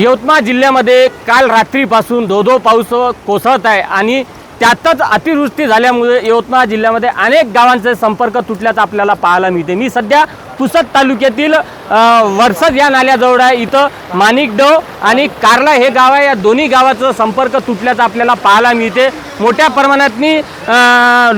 यवतमाळ जिल्ह्यामध्ये काल रात्रीपासून धो पाऊस कोसळत आहे आणि त्यातच अतिवृष्टी झाल्यामुळे यवतमाळ जिल्ह्यामध्ये अनेक गावांचे संपर्क तुटल्याचं आपल्याला पाहायला मिळते. मी सध्या पुसद तालुक्यातील अ, वरसद या नाल्याजवळ आहे. इथं माणिकडव आणि कारला हे गाव आहे. या दोन्ही गावाचं संपर्क तुटल्याचं आपल्याला पाहायला मिळते. मोठ्या प्रमाणातनी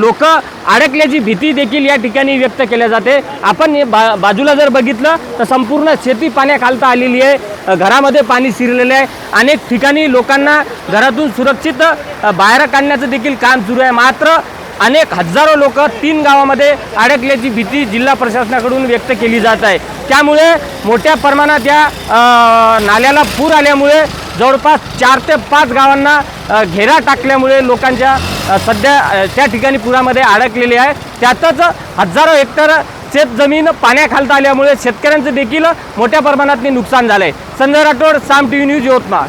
लोक अडकल्याची भीती देखील या ठिकाणी व्यक्त केल्या जाते. आपण हे बा बाजूला जर बघितलं तर संपूर्ण शेती पाण्याखालता आलेली आहे. घरामध्ये पाणी शिरलेलं आहे. अनेक ठिकाणी लोकांना घरातून सुरक्षित बाहेर काढण्याचं देखील काम सुरू आहे. मात्र अनेक हजारो लोक तीन गावामध्ये अडकल्याची भीती जिल्हा प्रशासनाकडून व्यक्त केली जात आहे. त्यामुळे मोठ्या प्रमाणात या नाल्याला पूर आल्यामुळे जवळपास चार ते पाच गावांना घेरा टाकल्यामुळे लोकांच्या सध्या त्या ठिकाणी पुरामध्ये अडकलेले आहे. त्यातच हजारो हेक्टर शेतजमीन पाण्याखालता आल्यामुळे शेतकऱ्यांचं देखील मोठ्या प्रमाणात नुकसान झालं आहे Sanjay Rathod Saam T V News Yavatmal.